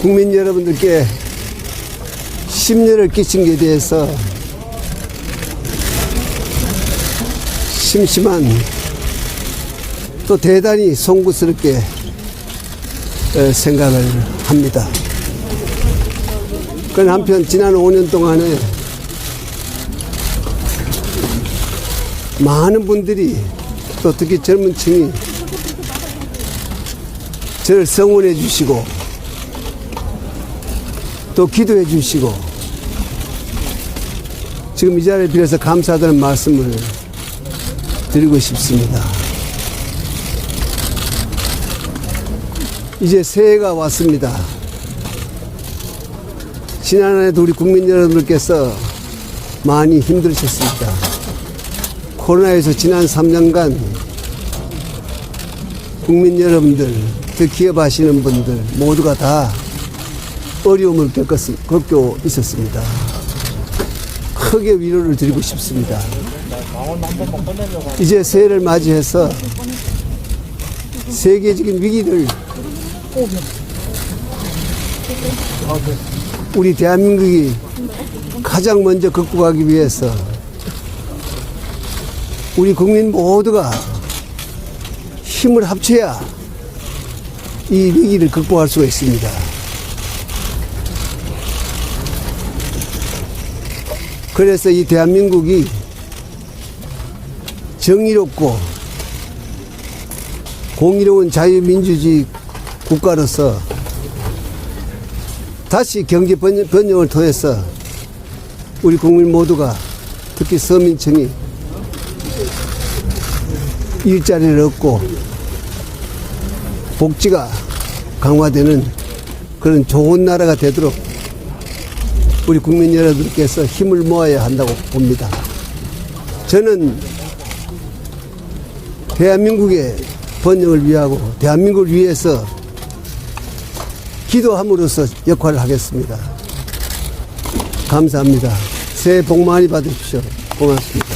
국민 여러분들께 심려를 끼친 것에 대해서 심심한 또 대단히 송구스럽게 에, 생각을 합니다. 그런 한편 지난 5년 동안에 많은 분들이 또 특히 젊은 층이 저를 성원해 주시고 또 기도해 주시고 지금 이 자리를 빌어서 감사하다는 말씀을 드리고 싶습니다. 이제 새해가 왔습니다. 지난 한 해도 우리 국민 여러분들께서 많이 힘들으셨습니다. 코로나에서 지난 3년간 국민 여러분들, 그 기업하시는 분들 모두가 다 어려움을 겪었, 겪고 있었습니다. 크게 위로를 드리고 싶습니다. 이제 새해를 맞이해서 세계적인 위기를 우리 대한민국이 가장 먼저 극복하기 위해서 우리 국민 모두가 힘을 합쳐야 이 위기를 극복할 수가 있습니다. 그래서 이 대한민국이 정의롭고 공의로운 자유민주주의 국가로서 다시 경제 번영- 번영을 통해서 우리 국민 모두가 특히 서민층이 일자리를 얻고 복지가 강화되는 그런 좋은 나라가 되도록 우리 국민 여러분께서 힘을 모아야 한다고 봅니다. 저는 대한민국의 번영을 위하고 대한민국을 위해서 기도함으로써 역할을 하겠습니다. 감사합니다. 새해 복 많이 받으십시오. 고맙습니다.